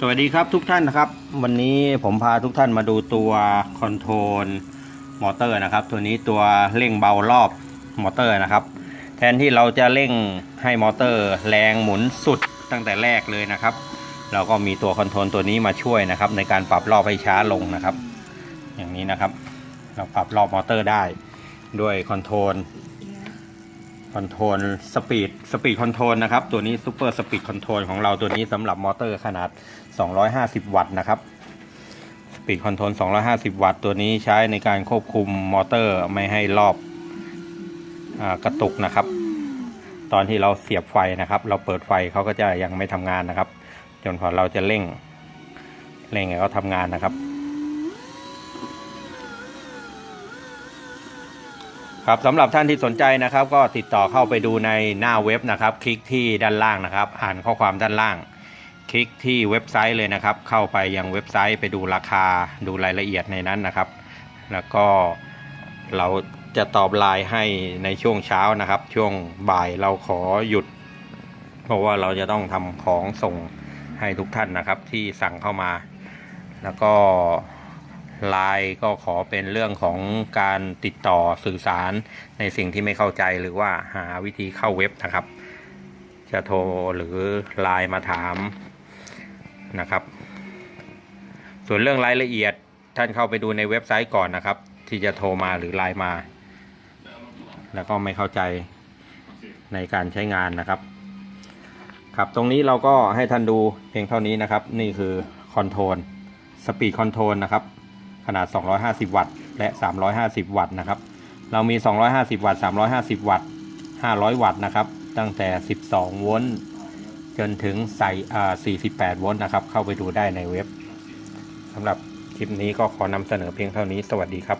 สวัสดีครับทุกท่านนะครับ วันนี้ผมพาทุกท่านมาดูตัวคอนโทรลมอเตอร์นะครับ ตัวนี้ตัวเร่งเบารอบมอเตอร์นะครับ แทนที่เราจะเร่งให้มอเตอร์ แรงหมุนสุดตั้งแต่แรกเลยนะครับ เราก็มีตัวคอนโทรลตัวนี้มาช่วยนะครับ ในการปรับรอบให้ช้าลงนะครับ อย่างนี้นะครับ เราปรับรอบมอเตอร์ได้ด้วยคอนโทรล คอนโทรลสปีดสปีดคอนโทรลนะครับ ตัวนี้ซูเปอร์สปีดคอนโทรลของเราตัวนี้สำหรับมอเตอร์ขนาด 250 วัตต์นะครับสปีดคอนโทรล 250 วัตต์ตัวนี้ใช้ในการควบคุมมอเตอร์ไม่ให้รอบอกระตุกนะครับ ตอนที่เราเสียบไฟนะครับ เราเปิดไฟเขาก็จะยังไม่ทำงานนะครับ จนพอเราจะเร่งเร่งเขาทำงานนะครับ ครับสำหรับท่านที่สนใจนะครับ ก็ติดต่อเข้าไปดูในหน้าเว็บนะครับ คลิกที่ด้านล่างนะครับ อ่านข้อความด้านล่าง คลิกที่เว็บไซต์เลยนะครับ เข้าไปยังเว็บไซต์ไปดูราคาดูรายละเอียดในนั้นนะครับ แล้วก็เราจะตอบไลน์ให้ในช่วงเช้านะครับ ช่วงบ่ายเราขอหยุด เพราะว่าเราจะต้องทำของส่งให้ทุกท่านนะครับ ที่สั่งเข้ามา แล้วก็ ไลน์ก็ขอเป็นเรื่องของการติดต่อสื่อสารในสิ่งที่ไม่เข้าใจหรือว่าหาวิธีเข้าเว็บนะครับ จะโทรหรือไลน์มาถามนะครับ ส่วนเรื่องรายละเอียดท่านเข้าไปดูในเว็บไซต์ก่อนนะครับ ที่จะโทรมาหรือไลน์มา แล้วก็ไม่เข้าใจในการใช้งานนะครับ ครับตรงนี้เราก็ให้ท่านดูเพียงเท่านี้นะครับ นี่คือคอนโทรลสปีดคอนโทรลนะครับ ขนาด 250 วัตต์ และ 350 วัตต์นะครับ เรามี 250 วัตต์ 350 วัตต์ 500 วัตต์นะครับ ตั้งแต่ 12 โวลต์ จนถึงใส่อ่า48 โวลต์นะครับ เข้าไปดูได้ในเว็บสำหรับคลิปนี้ก็ขอนำเสนอเพียงเท่านี้ สวัสดีครับ